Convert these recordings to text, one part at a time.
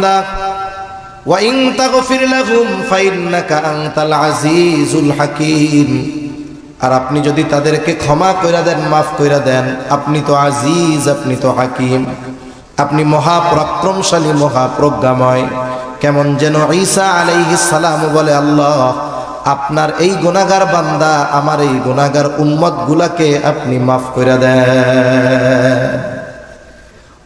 বান্দা আনতাল আজিজুল হাকীম। আর আপনি যদি তাদেরকে ক্ষমা দেন, মাফ দেন, আপনি তো আজিজ, আপনি তো হাকিম। আপনি মহাপরাক্রমশালী, মহাপ্রজ্ঞাময়। কেমন যেন ঈসা সালাম বলে, আল্লাহ, আপনার এই গুনাহগার বান্দা আমার এই গুনাহগার উম্মত গুলাকে আপনি মাফ কইরা দেন।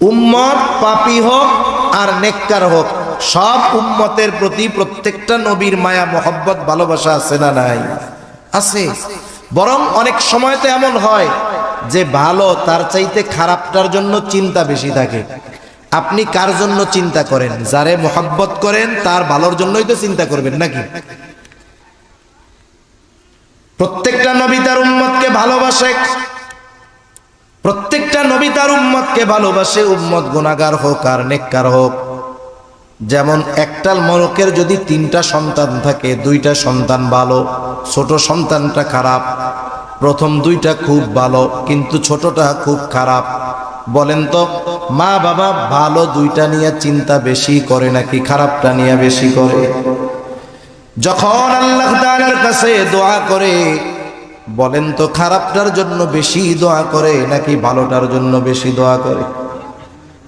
উম্মত পাপি হোক আর নেককার হোক, সব উম্মতের প্রতি প্রত্যেকটা নবীর মায়া, মোহব্বত, ভালোবাসা আছে না নাই? আছে। বরং অনেক সময় তো এমন হয় যে ভালো তার চাইতে খারাপটার জন্য চিন্তা বেশি থাকে। আপনি কার জন্য চিন্তা করেন? যারে মোহাব্বত করেন, তার ভালোর জন্যই তো চিন্তা করবেন নাকি? প্রত্যেকটা নবী তার উম্মতকে ভালোবাসে প্রত্যেকটা নবী তার উম্মতকে ভালোবাসে, উম্মত গুণাগার হোক আর নেককার হোক। যেমন একটাল মরকের যদি তিনটা সন্তান থাকে, দুইটা সন্তান ভালো, ছোট সন্তানটা খারাপ, প্রথম দুইটা খুব ভালো, কিন্তু ছোটটা খুব খারাপ। বলেন তো, মা বাবা ভালো দুইটা নিয়ে চিন্তা বেশি করে নাকি খারাপটা নিয়ে বেশি করে? যখন আল্লাহ তাআলার কাছে দোয়া করে বলেন তো, খারাপটার জন্য বেশি দোয়া করে নাকি ভালোটার জন্য বেশি দোয়া করে?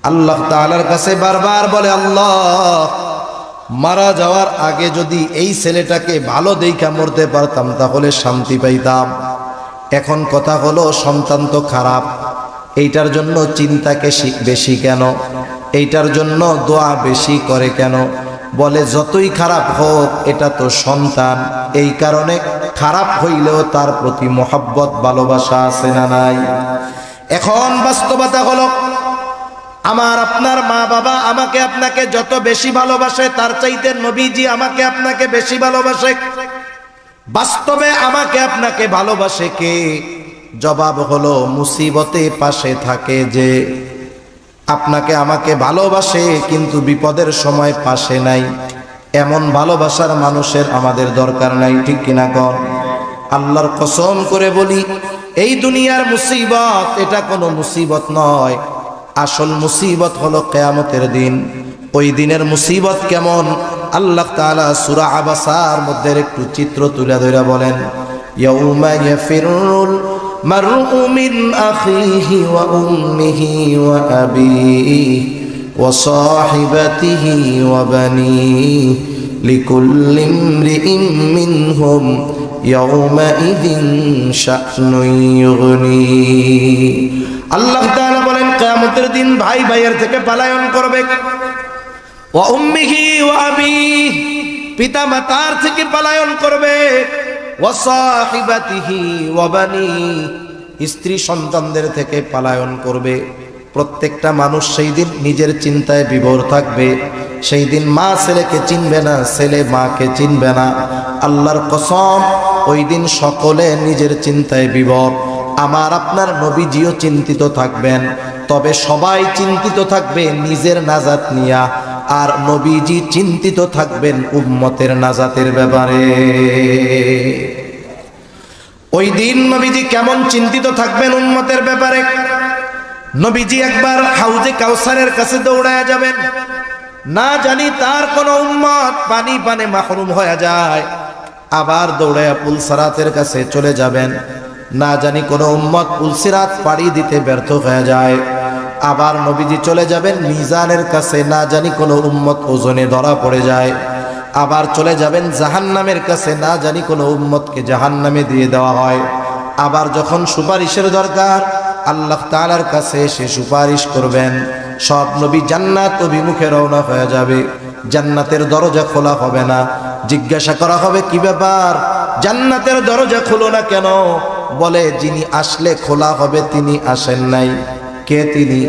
আল্লাহ তাআলার কাছে বারবার বলে, আল্লাহ, মারা যাওয়ার আগে যদি এই ছেলেটাকে ভালো দেইখা মরতে পারতাম, তাহলে শান্তি পাইতাম। এখন কথা হলো, সন্তান তো খারাপ। এইটার জন্য চিন্তাকে বেশি কেন? এইটার জন্য দোয়া বেশি করে কেন? বলে, যতই খারাপ হোক, এটা তো সন্তান। এই কারণে খারাপ হইলেও তার প্রতি মহাব্বত, ভালোবাসা আছে না নাই? এখন বাস্তবতা হলো, আমার আপনার মা বাবা আমাকে আপনাকে যত বেশি ভালোবাসে, তার চাইতে নবীজি আমাকে আপনাকে বেশি ভালোবাসে। বাস্তবে আমাকে আপনাকে ভালোবাসে কে? জবাব হলো, মুসিবতে পাশে থাকে যে আপনাকে আমাকে ভালোবাসে, কিন্তু বিপদের সময় পাশে নাই। এমন ভালোবাসার মানুষের আমাদের দরকার নাই, ঠিক কিনা কর আল্লাহর কসম করে বলি, এই দুনিয়ার মুসিবত, এটা কোনো মুসিবত নয়। আসল মুসিবত হলো কেয়ামতের দিন। ওই দিনের মুসিবত কেমন? আল্লাহ তাআলা সুরা আবাসার মধ্যে একটু চিত্র তুলে ধরে বলেন, ইয়াউমা ইয়াফিরুল আখিহি ওয়া উম্মিহি ওয়া আবিহি ওয়া সাহিবাতিহি ওয়া বানিহি লিকুল্লি ইমরিইম মিনহুম ইয়াউমাইযিন আল্লাহ তাআলা বলেন, কিয়ামতের দিন ভাই ভাইয়ের থেকে পলায়ন করবে। ওয়া উম্মিহি ওয়া পিতা মাতার থেকে পলায়ন করবে। স্ত্রী সন্তানদের থেকে পলায়ন করবে। প্রত্যেকটা মানুষ সেই দিন নিজের চিন্তায় বিভোর থাকবে। সেই দিন মা ছেলেকে চিনবে না, ছেলে মাকে চিনবে না। আল্লাহর কসম, ওই দিন সকলে নিজের চিন্তায় বিভোর। আমার আপনার নবীজিও চিন্তিত থাকবেন। তবে সবাই চিন্তিত থাকবে নিজের নাজাত নিয়া, আর নবীজি চিন্তিত থাকবেন উম্মতের নাজাতের ব্যাপারে। ওই দিন নবীজি কেমন চিন্তিত থাকবেন উম্মতের ব্যাপারে? নবীজি একবার হাউজে কাউসারের কাছে দৌড়ায় যাবেন। না জানি তার কোন উম্মত পানি পানে মাহরুম হয়ে যায়। আবার দৌড়ায় পুলসারাতের কাছে চলে যাবেন। না জানি কোন উম্মত পুলসিরাত পাড়ি দিতে ব্যর্থ হয়ে যায়। আবার নবীজি চলে যাবেন মিজানের কাছে, না জানি কোনো উম্মত ওজনে ধরা পড়ে যায়। আবার চলে যাবেন জাহান্নামের কাছে, না জানি কোনো উম্মতকে জাহান্নামে দিয়ে দেওয়া হয়। আবার যখন সুপারিশের দরকার, আল্লাহ তাআলার কাছে সে সুপারিশ করবেন। সব নবী জান্নাত অভিমুখে রওনা হয়ে যাবে। জান্নাতের দরজা খোলা হবে না। জিজ্ঞাসা করা হবে, কি ব্যাপার? জান্নাতের দরজা খোলো না কেন? বলে, যিনি আসলে খোলা হবে, তিনি আসেন নাই। কে তিনি?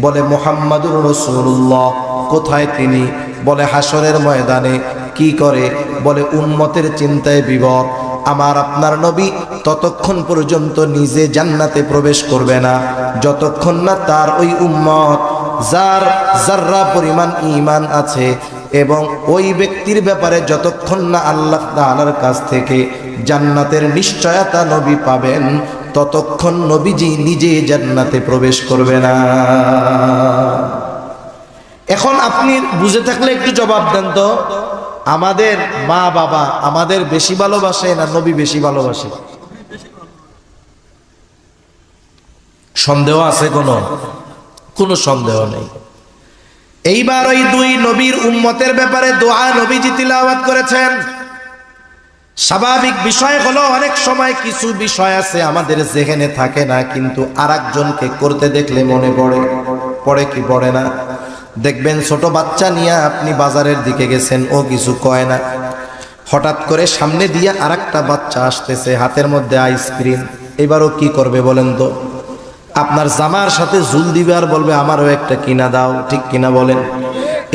বলে, মোহাম্মদুর রসুল্লাহ কোথায় তিনি? বলে হাসরের ময়দানে। কি করে? বলে উন্মতের চিন্তায় বিবর আমার আপনার নবী ততক্ষণ পর্যন্ত নিজে জান্নাতে প্রবেশ করবে না। যতক্ষণ না তার ওই উম্মত যার যার্রা পরিমাণ ইমান আছে এবং ওই ব্যক্তির ব্যাপারে যতক্ষণ না আল্লাহ তাআলার কাছ থেকে জান্নাতের নিশ্চয়তা নবী পাবেন, ততক্ষণ নবীজি নিজে জান্নাতে প্রবেশ করবে না। এখন আপনি বুঝে থাকলে একটু জবাব দেন তো, আমাদের মা বাবা আমাদের বেশি ভালোবাসে না নবী বেশি ভালোবাসে? সন্দেহ আছে কোনো? কোনো সন্দেহ নেই। এইবার ওই দুই নবীর উম্মতের ব্যাপারে দোয়া নবীজি তিলাওয়াত করেছেন। স্বাভাবিক বিষয় হলো, অনেক সময় কিছু বিষয় আছে আমাদের যেখানে থাকে না, কিন্তু আর একজনকে করতে দেখলে মনে পড়ে। পড়ে কি পড়ে না? দেখবেন ছোট বাচ্চা নিয়ে আপনি বাজারের দিকে গেছেন, ও কিছু কয় না। হঠাৎ করে সামনে দিয়ে আরেকটা বাচ্চা আসতেছে, হাতের মধ্যে আইসক্রিম এবারও কি করবে বলেন তো? আপনার জামার সাথে ঝুল দিবে আর বলবে, আমারও একটা কিনা দাও। ঠিক কিনা বলেন।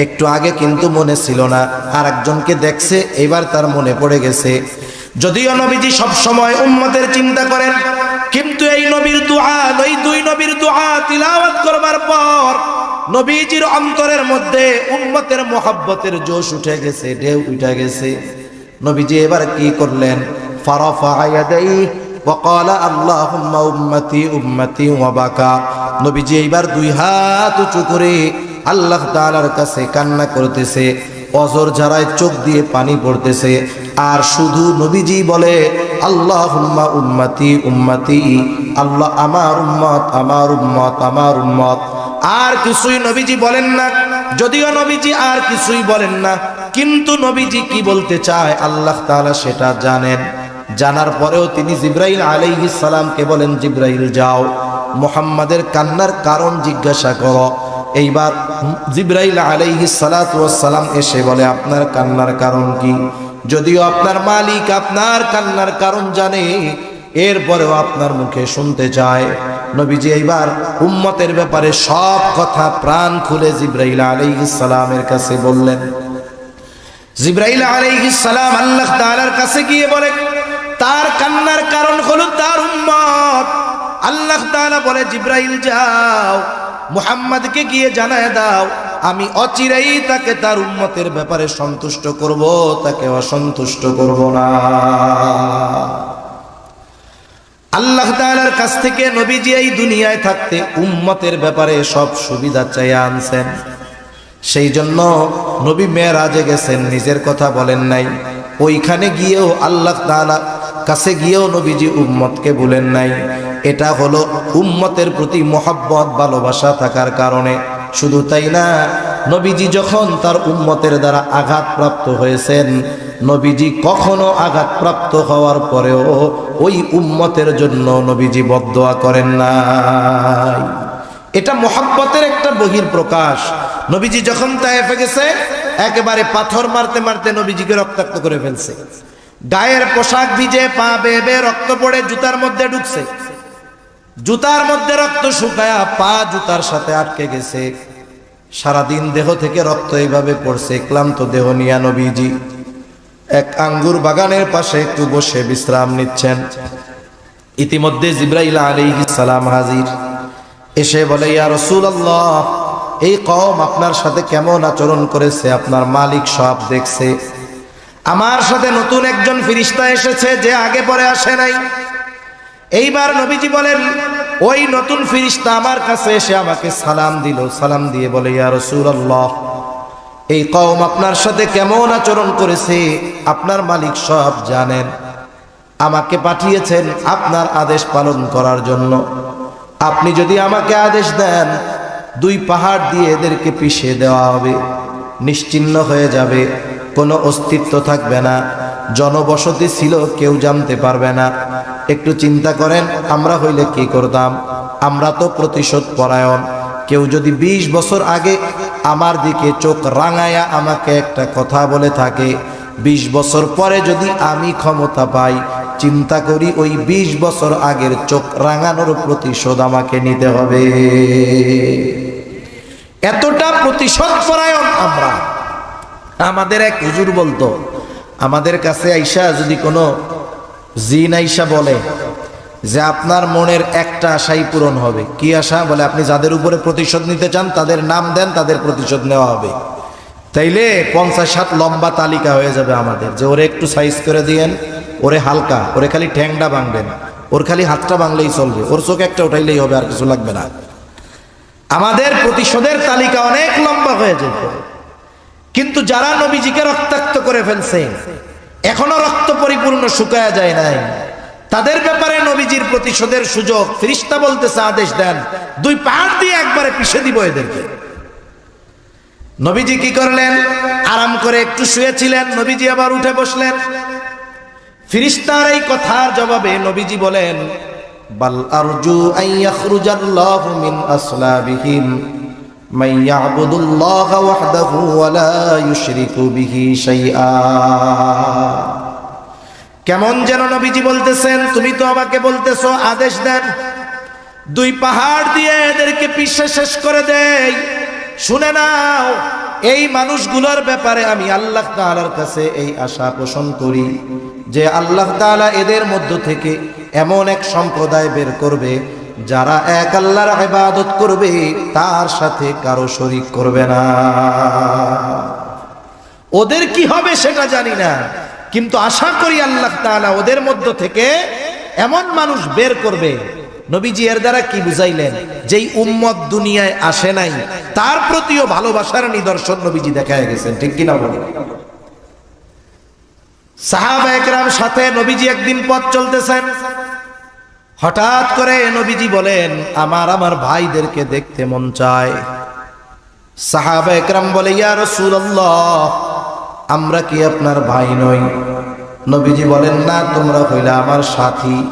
একটু আগে কিন্তু মনে ছিল না আর একজনকে দেখছে, এবার তার মনে পড়ে গেছে। যদিও নবীজি সব সময় উম্মতের চিন্তা করেন, কিন্তু এই নবীর দোয়া ওই দুই নবীর দোয়া তিলাওয়াত করবার পর নবীজির অন্তরের মধ্যে উম্মতের মোহাব্বতের জোশ উঠে গেছে, ঢেউ উঠে গেছে। নবীজি এবার কি করলেন? ফারাফা ইয়াদাইহি ওয়াকালা আল্লাহুম্মা উম্মতি উম্মতি ওয়াবাকা। নবীজি এইবার দুই হাত উঁচু করে আল্লাহ তাআলার কাছে কান্না করতেছে, অজর ঝাড়ায় চোখ দিয়ে পানি পড়তেছে। আর শুধু নবীজি বলে আল্লাহ হুম্মা উম্মাতি উম্মাতি, আল্লাহ আমার উম্মত আমার উম্মত আমার উম্মত। আর কিছুই নবীজি বলেন না। যদিও নবীজি আর কিছুই বলেন না, কিন্তু নবীজি কি বলতে চায়, আল্লাহ তাআলা সেটা জানেন। জানার পরেও তিনি জিব্রাইল আলাইহিস সালামকে বলেন, জিব্রাইল, যাও। মোহাম্মদের কান্নার কারণ জিজ্ঞাসা করো। এইবার জিব্রাইল আলাইহিস সালাম এসে বলে, আপনার কান্নার কারণ কি? যদিও আপনার মালিক আপনার কান্নার কারণ জানে, এরপরেও আপনার মুখে শুনতে চায়। নবীজি এইবার উম্মতের ব্যাপারে সব কথা প্রাণ খুলে জিব্রাইল আলাইহিস সালামের কাছে বললেন। জিব্রাইল আলাইহিস সালাম আল্লাহ তাআলার কাছে গিয়ে বলে তার কান্নার কারণ হলো তার উম্মত। আল্লাহ তাআলা বলে, জিব্রাইল, যাও, মুহাম্মদকে গিয়ে জানায় দাও, আমি অচিরেই তাকে তার উম্মতের ব্যাপারে সন্তুষ্ট করব, তাকে অসন্তুষ্ট করব না। আল্লাহ তাআলার কাছ থেকে নবীজি এই দুনিয়ায় থাকতে উম্মতের ব্যাপারে সব সুবিধা চাইয়া আনছেন। সেই জন্য নবী মেয়েরাজে গেছেন, নিজের কথা বলেন নাই। ওইখানে গিয়েও আল্লাহ তাআলা কাছে গিয়েও নবীজি উম্মতকে বলেন নাই। এটা হলো উম্মতের প্রতি মোহাব্বত, ভালোবাসা থাকার কারণে। শুধু তাই না, নবীজি যখন তার উম্মতের দ্বারা আঘাতপ্রাপ্ত হয়েছেন, নবীজি কখনো আঘাতপ্রাপ্ত হওয়ার পরেও ওই উম্মতের জন্য নবীজি বদোয়া করেন নাই। এটা মোহাব্বতের একটা বহির প্রকাশ। নবীজি যখন তায়েফে গেছে, একেবারে পাথর মারতে মারতে নবীজিকে রক্তাক্ত করে ফেলছে। গায়ের পোশাক ভিজে পা বেবে রক্ত পড়ে জুতার মধ্যে ঢুকছে। জুতার মধ্যে রক্ত শুকায়া পা জুতার সাথে আটকে গেছে। সারাদিন দেহ থেকে রক্ত এইভাবে পড়ছে, ক্লান্ত দেহ নিয়া নবীজি। এক আঙ্গুর বাগানের পাশে একটু বসে বিশ্রাম নিচ্ছেন। ইতিমধ্যে জিব্রাইল আলী সালাম হাজির। এসে বলে, ইয়া রসুল আল্লাহ এই কম আপনার সাথে কেমন আচরণ করেছে? আপনার মালিক সব দেখছে। আমার সাথে নতুন একজন ফিরিস্তা এসেছে যে আগে পরে আসে নাই। এইবার নবীজি বলেন, ওই নতুন ফিরিস্তা আমার কাছে এসে আমাকে সালাম দিল। সালাম দিয়ে বলে, ইয়া রসুল আল্লাহ এই কম আপনার সাথে কেমন আচরণ করেছে? আপনার মালিক সব জানেন। আমাকে পাঠিয়েছেন আপনার আদেশ পালন করার জন্য। আপনি যদি আমাকে আদেশ দেন, দুই পাহাড় দিয়ে এদেরকে পিষে দেওয়া হবে। নিশ্চিন্ন হয়ে যাবে। কোনো অস্তিত্ব থাকবে না। জনবসতি ছিল, কেউ জানতে পারবে না। একটু চিন্তা করেন, আমরা হইলে কি করতাম? আমরা তো প্রতিশোধ পরায়ণ। কেউ যদি ২০ বছর আগে আমার দিকে চোখ রাঙায়া আমাকে একটা কথা বলে থাকে ২০ বছর পরে যদি আমি ক্ষমতা পাই, চিন্তা করি ওই ২০ বছর আগের চোখ রাঙানোর প্রতিশোধ আমাকে নিতে হবে। এতটা প্রতিশোধ পরায়ণ আমরা। আমাদের এক হুজুর বলতো, আমাদের কাছে আইসা যদি কোনো জিন আইসা বলে যে আপনার মনের একটা আশাই পূরণ হবে, কি আশা? বলে, আপনি যাদের উপরে প্রতিশোধ নিতে চান, তাদের নাম দেন, তাদের প্রতিশোধ নেওয়া হবে। তাইলে পঞ্চাশ সাত লম্বা তালিকা হয়ে যাবে আমাদের, যে ওরে একটু সাইজ করে দিয়েন, ওরে হালকা, ওরে খালি ঠ্যাংটা ভাঙবেন, ওর খালি হাতটা ভাঙলেই চলবে, ওর চোখ একটা উঠাইলেই হবে, আর কিছু লাগবে না। আমাদের প্রতিশোধের তালিকা অনেক লম্বা হয়ে যেত। কিন্তু যারা নবীজিকে রক্তাক্ত করে ফেলছে, এখনও রক্ত পরিপূর্ণ শুকায়া যায় নাই। তাদের ব্যাপারে নবীজির প্রতিশোধের সুযোগ ফিরিস্তা বলতেছে, আদেশ দেন, দুই পাহাড় দিয়ে একবারে পিষে দিব এদেরকে। নবীজি কি করলেন? আরাম করে একটু শুয়েছিলেন, নবীজি আবার উঠে বসলেন। ফিরিস্তার এই কথার জবাবে নবীজি বলেন, বাল আরজু আন ইয়াখরুজাল্লাহু মিন আসলাবিহিম। মান ইয়াবুদুল্লাহ ওয়াহদাহু ওয়া লা ইউশরিকু বিহি শাইআ। কেমন যেন নবীজি বলতেছেন, তুমি তো আমাকে বলতেছো আদেশ দেন। দুই পাহাড় দিয়ে এদেরকে পিষে শেষ করে দেই। শুনে নাও, এই মানুষগুলোর ব্যাপারে আমি আল্লাহ তাআলার কাছে এই আশা পোষণ করি যে আল্লাহ তাআলা এদের মধ্য থেকে এমন এক সম্প্রদায় বের করবে যারা এক আল্লাহর ইবাদত করবে, তার সাথে কারও শরীক করবে না। ওদের কি হবে সেটা জানি না, কিন্তু আশা করি আল্লাহ তাআলা ওদের মধ্য থেকে এমন মানুষ বের করবে। নবীজি এর দ্বারা কি বুঝাইলেন? যেই উম্মত দুনিয়ায় আসে নাই, তার প্রতিও ভালোবাসার নিদর্শন নবীজি দেখায় গেছেন, ঠিক কিনা বলেন সাহাবা একরাম সাথে নবীজি একদিন পথ চলতেছেন হঠাৎ করে নবীজি বলেন, আমার আমার ভাইদেরকে দেখতে মন চায়। সাহাবা একরাম বলে, ইয়া রাসূলুল্লাহ, আমরা কি আপনার ভাই নই? নবীজি বলেন, না, তোমরা হইলে আমার সাথী।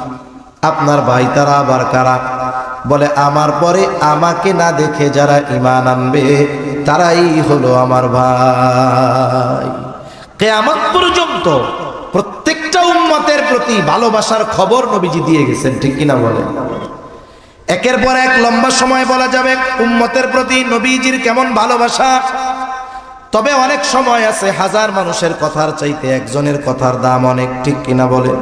আপনার ভাই তারা আবার কারা? বলে, আমার পরে আমাকে না দেখে যারা ইমান আনবে, তারাই হলো আমার ভাই। কেয়ামত পর্যন্ত প্রতি ভালোবাসার খবর নবীজি দিয়ে গেছেন, ঠিক কিনা বলে? একের পর এক লম্বা সময় বলা যাবে, উম্মতের প্রতি নবীজির কেমন ভালোবাসা? তবে অনেক সময় আছে, হাজার মানুষের কথার চাইতে একজনের কথার দাম অনেক, ঠিক কিনা বলে?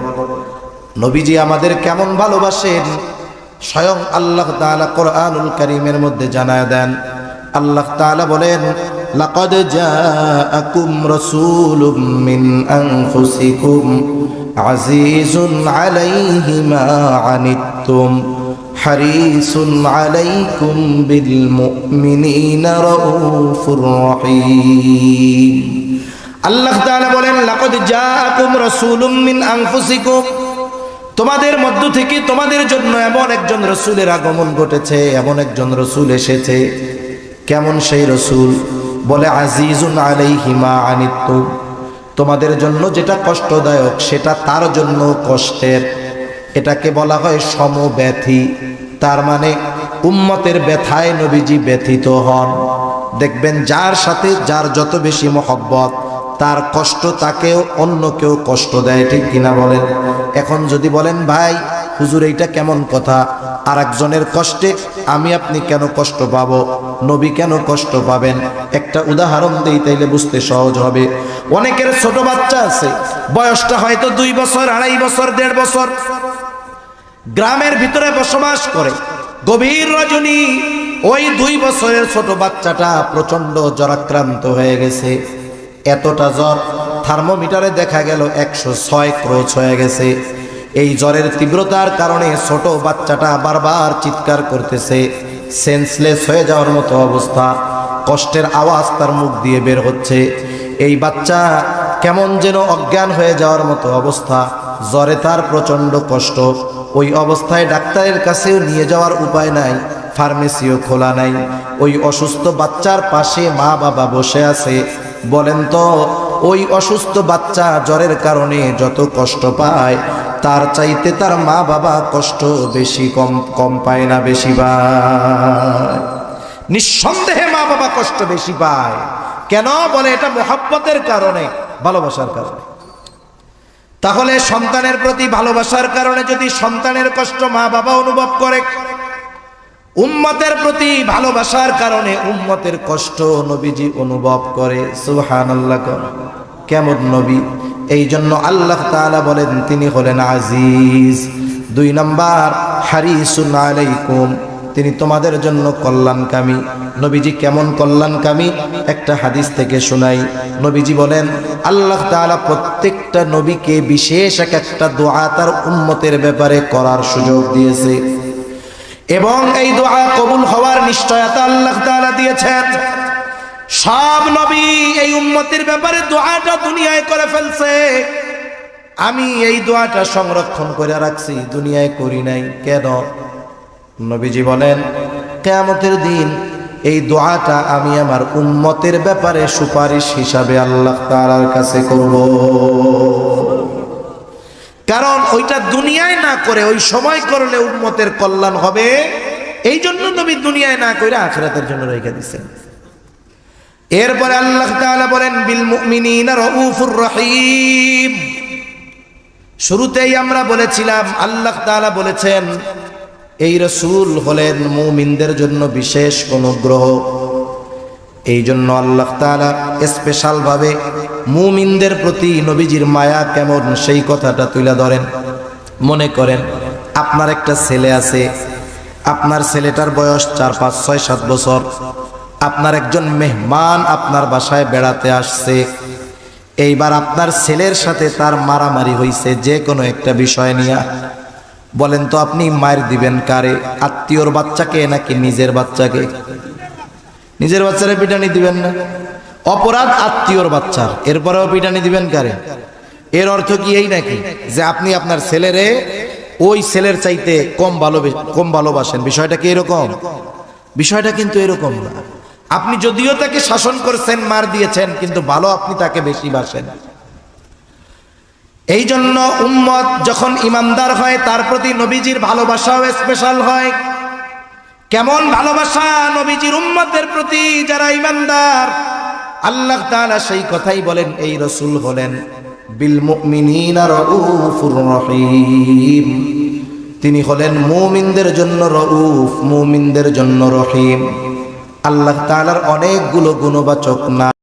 নবীজি আমাদের কেমন ভালোবাসেন? স্বয়ং আল্লাহ তাআলা কোরআনুল কারীমের মধ্যে জানায় দেন। আল্লাহ তাআলা বলেন, লাকাদ জাআকুম রাসূলুম মিন আনফুসিকুম। আজিজুন আলাইহি মা আনিত্তুম, হারিসুন আলাইকুম বিল মুমিনিনা রাউফুর রহিম। আল্লাহ তাআলা বলেন, লাকাদ জাআকুম রাসূলুম মিন আনফুসিকুম, তোমাদের মধ্য থেকে তোমাদের জন্য এমন একজন রসুলের আগমন ঘটেছে, এমন একজন রসুল এসেছে। কেমন সেই রসুল? বলে, আজিজুন আলাইহিমা আনিত্য তোমাদের জন্য যেটা কষ্টদায়ক, সেটা তার জন্য কষ্টের। এটাকে বলা হয় সমব্যথী। তার মানে উম্মতের ব্যথায় নবীজি ব্যথিত হন। দেখবেন যার সাথে যার যত বেশি মহব্বত, তার কষ্ট তাকেও অন্য কেউ কষ্ট দেয়, ঠিক কিনা বলেন? এখন যদি বলেন, ভাই, হুজুর, এইটা কেমন কথা? আর একজনের কষ্টে আমি আপনি কেন কষ্ট পাব? নবী কেন কষ্ট পাবেন? একটা উদাহরণ দিই তাইলে বুঝতে সহজ হবে। অনেকের ছোট বাচ্চা আছে, বয়সটা হয়তো দুই বছর, আড়াই বছর, দেড় বছর। গ্রামের ভিতরে বসবাস করে, গভীর রজনী, ওই দুই বছরের ছোট বাচ্চাটা প্রচণ্ড জ্বরাক্রান্ত হয়ে গেছে। এতটা জ্বর, থার্মোমিটারে দেখা গেল একশো ছয় ক্রোচ হয়ে গেছে। এই জ্বরের তীব্রতার কারণে ছোট বাচ্চাটা বারবার চিৎকার করতেছে সেন্সলেস হয়ে যাওয়ার মতো অবস্থা। কষ্টের আওয়াজ তার মুখ দিয়ে বের হচ্ছে। এই বাচ্চা কেমন যেন অজ্ঞান হয়ে যাওয়ার মতো অবস্থা। জ্বরে তার প্রচণ্ড কষ্ট। ওই অবস্থায় ডাক্তারের কাছেও নিয়ে যাওয়ার উপায় নাই ফার্মেসিও খোলা নাই। ওই অসুস্থ বাচ্চার পাশে মা বাবা বসে আছে। বলেন তো, ওই অসুস্থ বাচ্চা জ্বরের কারণে যত কষ্ট পায় তার চাইতে তার মা বাবা কষ্ট বেশি কম কম পায় না বেশি পায়। নিঃসন্দেহে মা বাবা কষ্ট বেশি পায়। কেন? বলে এটা মোহাব্বতের কারণে, ভালোবাসার কারণে। তাহলে সন্তানের প্রতি ভালোবাসার কারণে যদি সন্তানের কষ্ট মা বাবা অনুভব করে, উম্মতের প্রতি ভালোবাসার কারণে উম্মতের কষ্ট নবীজি অনুভব করে সুহান আল্লাহ কেমন নবী? এই জন্য আল্লাহ তাআলা বলেন, তিনি হলেন আজিজ। দুই নাম্বার আলাইকুম, তিনি তোমাদের জন্য কল্যাণকামী। নবীজি কেমন কল্যাণকামী? একটা হাদিস থেকে শোনাই। নবীজি বলেন, আল্লাহ তাআলা প্রত্যেকটা নবীকে বিশেষ এক একটা দোয়া তার উম্মতের ব্যাপারে করার সুযোগ দিয়েছে। এবং এই দোয়া কবুল হওয়ার নিশ্চয়তা আল্লাহ তাআলা দিয়েছেন। সব নবী এই উন্মতির ব্যাপারে দোয়াটা দুনিয়ায় করে ফেলছে। আমি এই দোয়াটা সংরক্ষণ করে রাখছি, দুনিয়ায় করি নাই। কেন? নবীজি বলেন, কেয়ামতের দিন এই দোয়াটা আমি আমার উম্মতের ব্যাপারে সুপারিশ হিসাবে আল্লাহ তাআলার কাছে করব। কারণ ওইটা দুনিয়ায় না করে, ওই সময় করলে উম্মতের কল্যাণ হবে। এই জন্য নবী দুনিয়ায় না করে আখিরাতের জন্য রেখে দিছেন এরপরে আল্লাহ তাআলা বলেন, বিল রহিম। শুরুতেই আমরা বলেছিলাম, আল্লাহ তাআলা বলেছেন, এই রসুল হলেন মুমিনদের জন্য বিশেষ অনুগ্রহ। এই জন্য আল্লাহ তাআলা স্পেশালভাবে মুমিনদের প্রতি নবীজির মায়া কেমন সেই কথাটা তুলে ধরেন। মনে করেন, আপনার একটা ছেলে আছে, আপনার ছেলেটার বয়স চার পাঁচ ছয় সাত বছর। আপনার একজন মেহমান আপনার বাসায় বেড়াতে আসছে। এইবার আপনার ছেলের সাথে তার মারামারি হইছে যে কোনো একটা বিষয় নিয়ে। বলেন তো, আপনি মায়ের দিবেন কারে? আত্মীয়র বাচ্চাকে নাকি নিজের বাচ্চাকে? নিজের বাচ্চারে পিটানি দিবেন না। অপরাধ আত্মীয়র বাচ্চার। এরপরেও পিটানি দিবেন কারে? এর অর্থ কি এই নাকি? যে আপনি আপনার ছেলেরে ওই ছেলের চাইতে কম ভালো কম ভালোবাসেন। বিষয়টা কি এরকম? বিষয়টা কিন্তু এরকম না। আপনি যদিও তাকে শাসন করছেন, মার দিয়েছেন, কিন্তু ভালো আপনি তাকে বেশি বাসেন। এই জন্য উম্মত যখন ইমানদার হয়, তার প্রতি নবীজির ভালোবাসাও স্পেশাল হয়। কেমন ভালোবাসা? নবীজির উম্মতের প্রতি যারা ইমানদার, আল্লাহ তাআলা সেই কথাই বলেন, এই রসুল হলেন বিল রহিম। তিনি হলেন মুমিনদের জন্য রউফ, মুমিনদের জন্য রহিম। আল্লাহ তালার অনেকগুলো গুণবাচক না